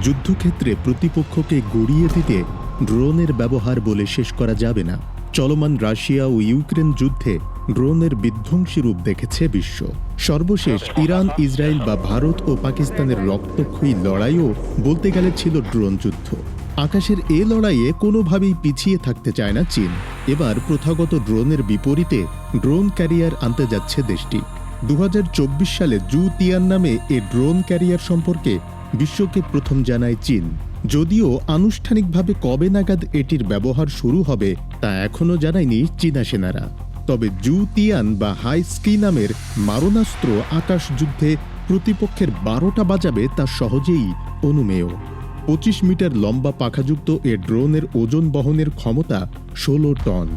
যুদ্ধক্ষেত্রে প্রতিপক্ষকে গড়িয়ে দিতে ড্রোনের ব্যবহার বলে শেষ করা যাবে না। চলমান রাশিয়া ও ইউক্রেন যুদ্ধে ড্রোনের বিধ্বংসী রূপ দেখেছে বিশ্ব। সর্বশেষ ইরান, ইসরায়েল বা ভারত ও পাকিস্তানের রক্তক্ষয়ী লড়াইও বলতে গেলে ছিল ড্রোন যুদ্ধ। আকাশের এ লড়াইয়ে কোনোভাবেই পিছিয়ে থাকতে চায় না চীন। এবার প্রথাগত ড্রোনের বিপরীতে ড্রোন ক্যারিয়ার আনতে যাচ্ছে দেশটি। দু হাজার চব্বিশ সালে জু তিয়ান নামে এ ড্রোন ক্যারিয়ার সম্পর্কে বিশ্বকে প্রথম জানায় চীন। যদিও আনুষ্ঠানিকভাবে কবে নাগাদ এটির ব্যবহার শুরু হবে, তা এখনও জানায়নি চীনা সেনারা। তবে জু তিয়ান বা হাই স্কি নামের মারণাস্ত্র আকাশ যুদ্ধে প্রতিপক্ষের বারোটা বাজাবে তা সহজেই অনুমেয়। পঁচিশ মিটার লম্বা পাখাযুক্ত এ ড্রোনের ওজন বহনের ক্ষমতা ষোলো টন,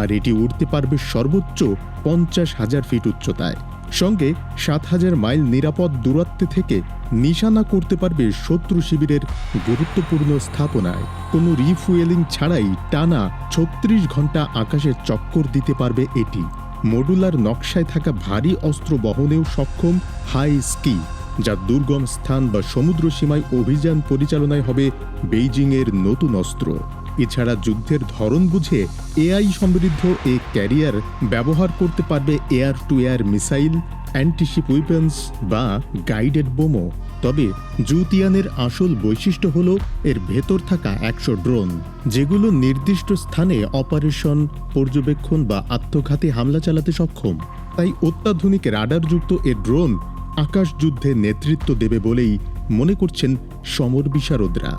আর এটি উঠতে পারবে সর্বোচ্চ পঞ্চাশ হাজার ফিট উচ্চতায়। সঙ্গে সাত হাজার মাইল নিরাপদ দূরত্বে থেকে নিশানা করতে পারবে শত্রু শিবিরের গুরুত্বপূর্ণ স্থাপনায়। কোনো রিফুয়েলিং ছাড়াই টানা ছত্রিশ ঘণ্টা আকাশে চক্কর দিতে পারবে এটি। মডুলার নকশায় থাকা ভারী অস্ত্র বহনেও সক্ষম হাই স্কি, যা দুর্গম স্থান বা সমুদ্র সীমায় অভিযান পরিচালনায় হবে বেইজিংয়ের নতুন অস্ত্র। এছাড়া যুদ্ধের ধরন বুঝে এআই সমৃদ্ধ এ ক্যারিয়ার ব্যবহার করতে পারবে air to air missile antiship weapons বা গাইডেড বোমো তবে জুতিয়ানের আসল বৈশিষ্ট্য হল এর ভেতর থাকা একশো ড্রোন, যেগুলো নির্দিষ্ট স্থানে অপারেশন, পর্যবেক্ষণ বা আত্মঘাতী হামলা চালাতে সক্ষম। তাই অত্যাধুনিক রাডারযুক্ত এ ড্রোন আকাশ যুদ্ধে নেতৃত্ব দেবে বলেই মনে করছেন সমর বিশারদরা।